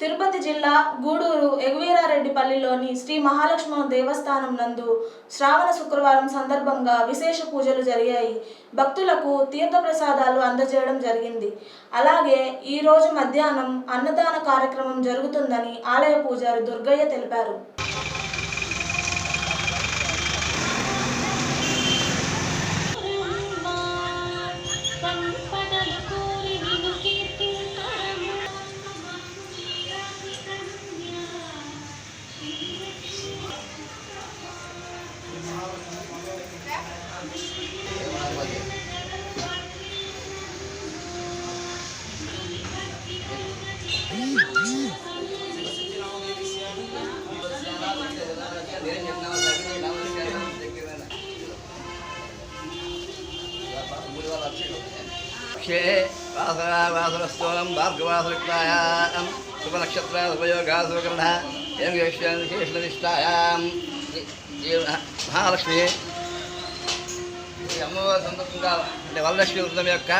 తిరుపతి జిల్లా గూడూరు ఎగువీరారెడ్డిపల్లిలోని శ్రీ మహాలక్ష్మ దేవస్థానం నందు శ్రావణ శుక్రవారం సందర్భంగా విశేష పూజలు జరిగాయి. భక్తులకు తీర్థప్రసాదాలు అందజేయడం జరిగింది. అలాగే ఈరోజు మధ్యాహ్నం అన్నదాన కార్యక్రమం జరుగుతుందని ఆలయ పూజారి దుర్గయ్య తెలిపారు. క్షే వాసరావాసరస్థూలం భార్గవాసరిక్తాయాం శుభనక్షత్రోపయోగాసుకరణ ఏం విశేషనిష్టాయాం మహాలక్ష్మి. అమ్మవారి సందర్భంగా అంటే వరలక్ష్మి వృద్ధం యొక్క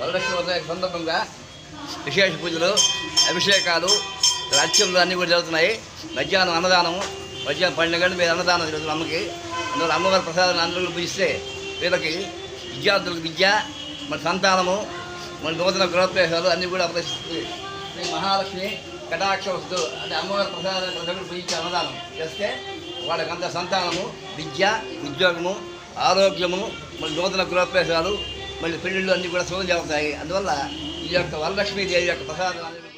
వరలక్ష్మి వృద్ధం యొక్క సందర్భంగా విశేష పూజలు అభిషేకాలు రాజ్యంలో అన్నీ కూడా జరుగుతున్నాయి. మధ్యాహ్నం అన్నదానం మధ్యాహ్నం పన్నెండు గంటలు మీరు అన్నదానం జరుగుతుంది అమ్మకి. అందువల్ల అమ్మవారి ప్రసాదాన్ని అందరూ పూజిస్తే వీళ్ళకి విద్యార్థులకు విద్య మన సంతానము మన నూతన గృహప్రవేశాలు అన్నీ కూడా ప్రదర్శిస్తుంది శ్రీ మహాలక్ష్మి. కటాక్ష వస్తు అంటే అమ్మవారి ప్రసాద ప్రజలు పూజించే అన్నదానం చేస్తే వాళ్ళకంత సంతానము విద్య ఉద్యోగము ఆరోగ్యము మళ్ళీ నూతన గృహప్రవేశాలు మళ్ళీ పెళ్ళిళ్ళు అన్నీ కూడా సుఖం జరుగుతాయి అందువల్ల ఈ యొక్క వరలక్ష్మీదేవి యొక్క ప్రసాదం అనేది